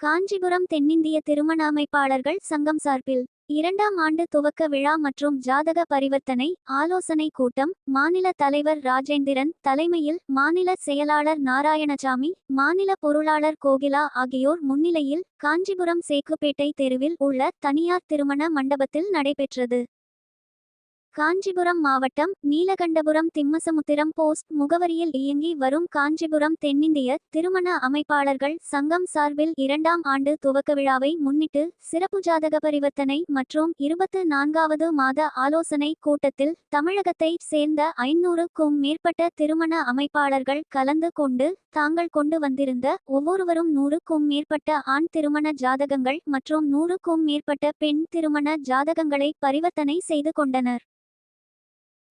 காஞ்சிபுரம் தென்னிந்திய திருமண அமைப்பாளர்கள் சங்கம் சார்பில் இரண்டாம் ஆண்டு துவக்க விழா மற்றும் ஜாதக பரிவர்த்தனை ஆலோசனை கூட்டம் மாநில தலைவர் ராஜேந்திரன் தலைமையில் மாநில செயலாளர் நாராயணசாமி மாநில பொருளாளர் கோகிலா ஆகியோர் முன்னிலையில் காஞ்சிபுரம் சேக்குப்பேட்டை தெருவில் உள்ள தனியார் திருமண மண்டபத்தில் நடைபெற்றது. காஞ்சிபுரம் மாவட்டம் நீலகண்டபுரம் திம்மசமுத்திரம் போஸ்ட் முகவரியில் இயங்கி வரும் காஞ்சிபுரம் தென்னிந்திய திருமண அமைப்பாளர்கள் சங்கம் சார்பில் இரண்டாம் ஆண்டு துவக்க விழாவை முன்னிட்டு சிறப்பு ஜாதக பரிவர்த்தனை மற்றும் இருபத்து நான்காவது மாத ஆலோசனை கூட்டத்தில் தமிழகத்தை சேர்ந்த ஐநூறுக்கும் மேற்பட்ட திருமண அமைப்பாளர்கள் கலந்து கொண்டு தாங்கள் கொண்டு வந்திருந்த ஒவ்வொருவரும் நூறுக்கும் மேற்பட்ட ஆண் திருமண ஜாதகங்கள் மற்றும் நூறுக்கும் மேற்பட்ட பெண் திருமண ஜாதகங்களை பரிவர்த்தனை செய்து கொண்டனர்.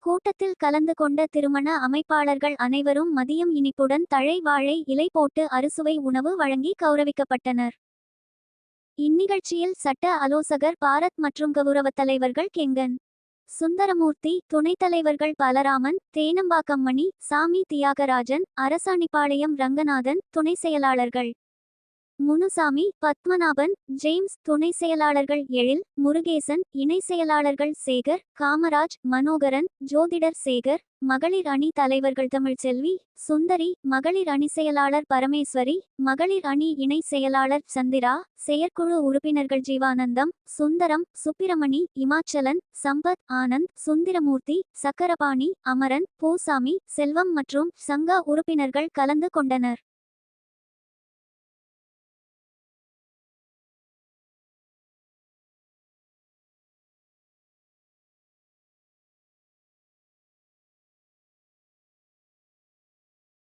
கூட்டத்தில் கலந்து கொண்ட திருமண அமைப்பாளர்கள் அனைவரும் மதியம் இனிப்புடன் தழை வாழை இலை போட்டு அறுசுவை உணவு வழங்கி கௌரவிக்கப்பட்டனர். இந்நிகழ்ச்சியில் சட்ட ஆலோசகர் பாரத் மற்றும் கௌரவ தலைவர்கள் கெங்கன் சுந்தரமூர்த்தி துணைத் தலைவர்கள் பலராமன் தேனம்பாக்கம் மணி சாமி தியாகராஜன் அரசாணிப்பாளையம் ரங்கநாதன் துணை செயலாளர்கள். முனுசாமி பத்மநாபன் ஜேம்ஸ் துணை செயலாளர்கள் எழில் முருகேசன் இணை செயலாளர்கள் சேகர் காமராஜ் மனோகரன் ஜோதிடர் சேகர் மகளிர் அணி தலைவர்கள் தமிழ்ச்செல்வி சுந்தரி மகளிர் அணி செயலாளர் பரமேஸ்வரி மகளிர் அணி இணை செயலாளர் சந்திரா செயற்குழு உறுப்பினர்கள் ஜீவானந்தம் சுந்தரம் சுப்பிரமணி இமாச்சலன் சம்பத் ஆனந்த் சுந்திரமூர்த்தி சக்கரபாணி அமரன் பூசாமி செல்வம் மற்றும் சங்க உறுப்பினர்கள் கலந்து கொண்டனர்.